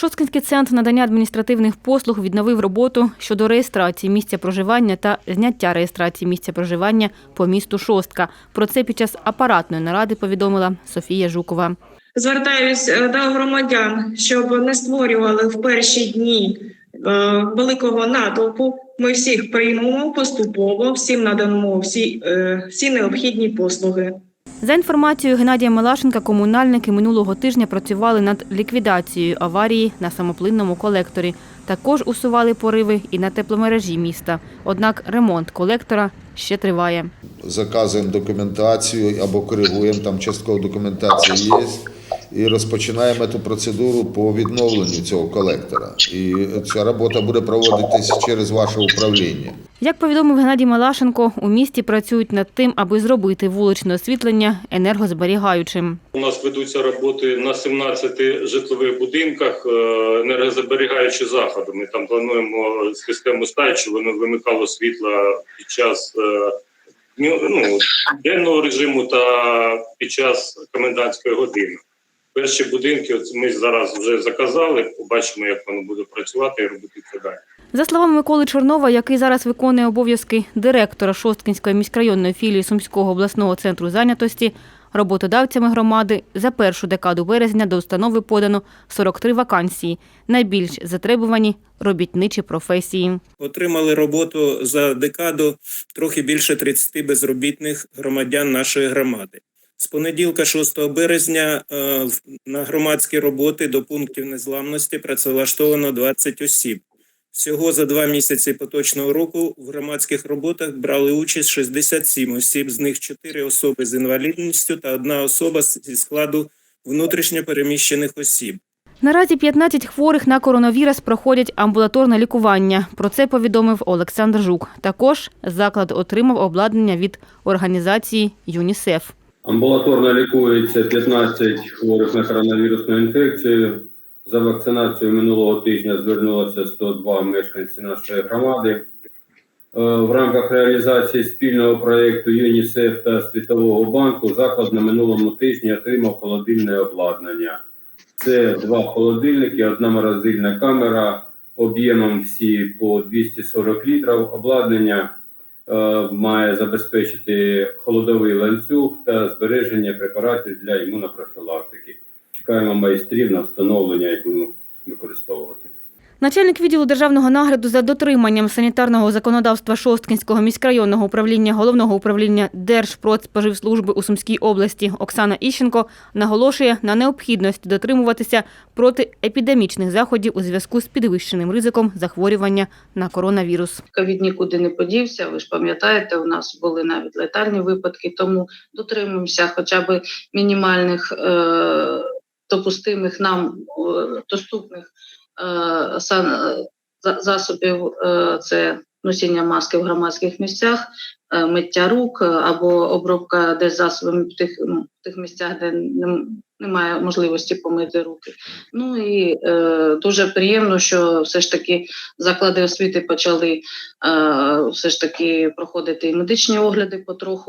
Шосткинський центр надання адміністративних послуг відновив роботу щодо реєстрації місця проживання та зняття реєстрації місця проживання по місту Шостка. Про це під час апаратної наради повідомила Софія Жукова. Звертаюсь е, до громадян, щоб не створювали в перші дні е, великого натовпу. Ми всіх приймемо поступово, всім надамо всі, е, всі необхідні послуги. За інформацією Геннадія Мелашенка, комунальники минулого тижня працювали над ліквідацією аварії на самоплинному колекторі. Також усували пориви і на тепломережі міста. Однак ремонт колектора ще триває. заказуємо документацію або коригуємо, там частково документація є. І розпочинаємо цю процедуру по відновленню цього колектора. І ця робота буде проводитись через ваше управління. Як повідомив Геннадій Малашенко, у місті працюють над тим, аби зробити вуличне освітлення енергозберігаючим. У нас ведуться роботи на 17 житлових будинках, е, енергозаберігаючі заходи. Ми там плануємо систему стаї, щоб воно вимикало світло під час е, ну, денного режиму та під час комендантської години. Перші будинки ми зараз вже заказали, побачимо, як воно буде працювати і робити це далі. За словами Миколи Чорнова, який зараз виконує обов'язки директора Шосткінської міськрайонної філії Сумського обласного центру зайнятості, роботодавцями громади за першу декаду березня до установи подано 43 вакансії, найбільш затребувані робітничі професії. Отримали роботу за декаду трохи більше 30 безробітних громадян нашої громади. З понеділка, 6 березня, е, на громадські роботи до пунктів незламності працевлаштовано 20 осіб. Всього за два місяці поточного року в громадських роботах брали участь 67 осіб, з них 4 особи з інвалідністю та одна особа зі складу внутрішньо переміщених осіб. Наразі 15 хворих на коронавірус проходять амбулаторне лікування. Про це повідомив Олександр Жук. Також заклад отримав обладнання від організації ЮНІСЕФ. Амбулаторно лікується 15 хворих на коронавірусну інфекцію. За вакцинацією минулого тижня звернулося 102 мешканці нашої громади. Е, В рамках реалізації спільного проєкту ЮНІСЕФ та Світового банку заклад на минулому тижні отримав холодильне обладнання. Це два холодильники, одна морозильна камера об'ємом всі по 240 літрів. Обладнання е, має забезпечити холодовий ланцюг та збереження препаратів для імунопрофілактики. Чекаємо майстрів на встановлення і будемо використовувати. Начальник відділу державного нагляду за дотриманням санітарного законодавства Шосткінського міськрайонного управління головного управління Держпродспоживслужби у Сумській області Оксана Іщенко наголошує на необхідності дотримуватися протиепідемічних заходів у зв'язку з підвищеним ризиком захворювання на коронавірус. ковід нікуди не подівся. Ви ж пам'ятаєте, у нас були навіть летальні випадки, тому дотримуємося хоча б мінімальних е, допустимих нам доступних е, е, за- засобів. Е, це носіння маски в громадських місцях, миття рук або обробка десь засобами в тих, в тих місцях, де немає можливості помити руки. Ну і е, дуже приємно, що все ж таки заклади освіти почали е, все ж таки проходити і медичні огляди потроху.